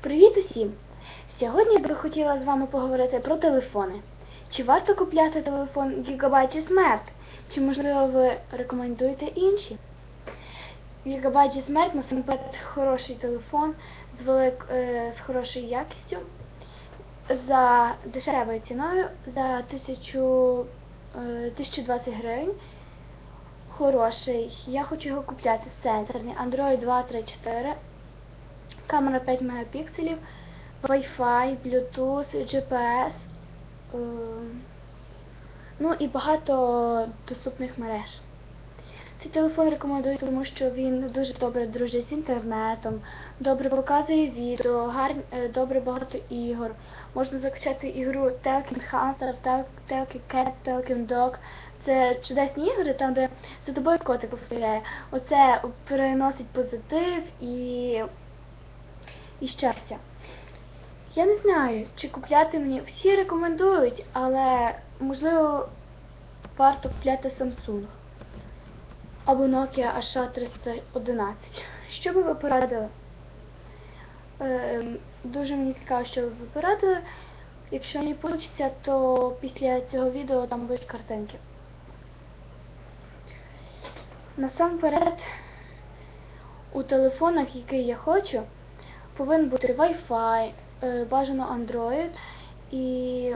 Привіт усім! Сьогодні я би хотіла з вами поговорити про телефони. Чи варто купляти телефон Gigabyte чи Smart? Чи можливо ви рекомендуєте інші? Gigabyte чи Smart насамперед хороший телефон з, велик, е, з хорошою якістю за дешевою ціною за 1000, е, 1020 гривень. Хороший. Я хочу його купляти. Сенсорний Android 2, 3, 4. Камера 5 мегапікселів, Wi-Fi, Bluetooth, GPS. е, Ну і багато доступних мереж. Цей телефон рекомендую, тому що він дуже добре дружить з інтернетом, добре показує відео, гарн, е, добре багато ігор. Можна закачати ігру Talking Hunter, Tal- Talking Cat, Talking Dog. Це чудесні ігри, там, де за тобою котик повторяє. Оце переносить позитив і, і щастя. Я не знаю, чи купляти мені. Всі рекомендують, але можливо варто купляти Samsung або Nokia HA311. Що би ви порадили? Ем, дуже мені цікаво, що ви порадили. Якщо не вийде, то після цього відео там будуть картинки. Насамперед, у телефонах, який я хочу, повинен бути Wi-Fi, е, бажано Android і,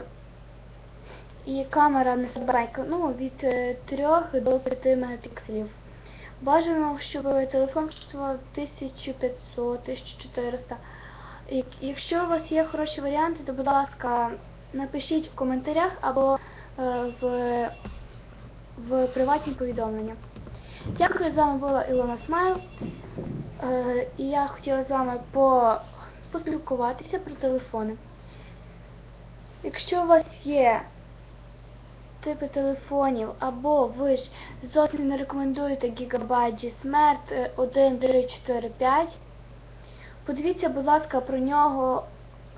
і камера не слабенька, ну, від е, 3 до 5 мегапікселів. Бажано, щоб телефон коштував 1500-1400. Якщо у вас є хороші варіанти, то, будь ласка, напишіть в коментарях або е, в, в приватні повідомлення. Дякую, з вами була Ілона Смайл. Е, і я хотіла з вами по, поспілкуватися про телефони. Якщо у вас є типи телефонів, або ви ж зовсім не рекомендуєте Gigabyte G Smart е, 1, 3, 4, 5, подивіться, будь ласка, про нього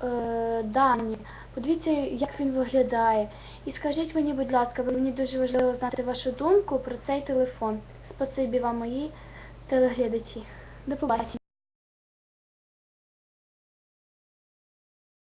е, дані. Подивіться, як він виглядає. І скажіть мені, будь ласка, бо мені дуже важливо знати вашу думку про цей телефон. Спасибі вам, мої телеглядачі. До побачення.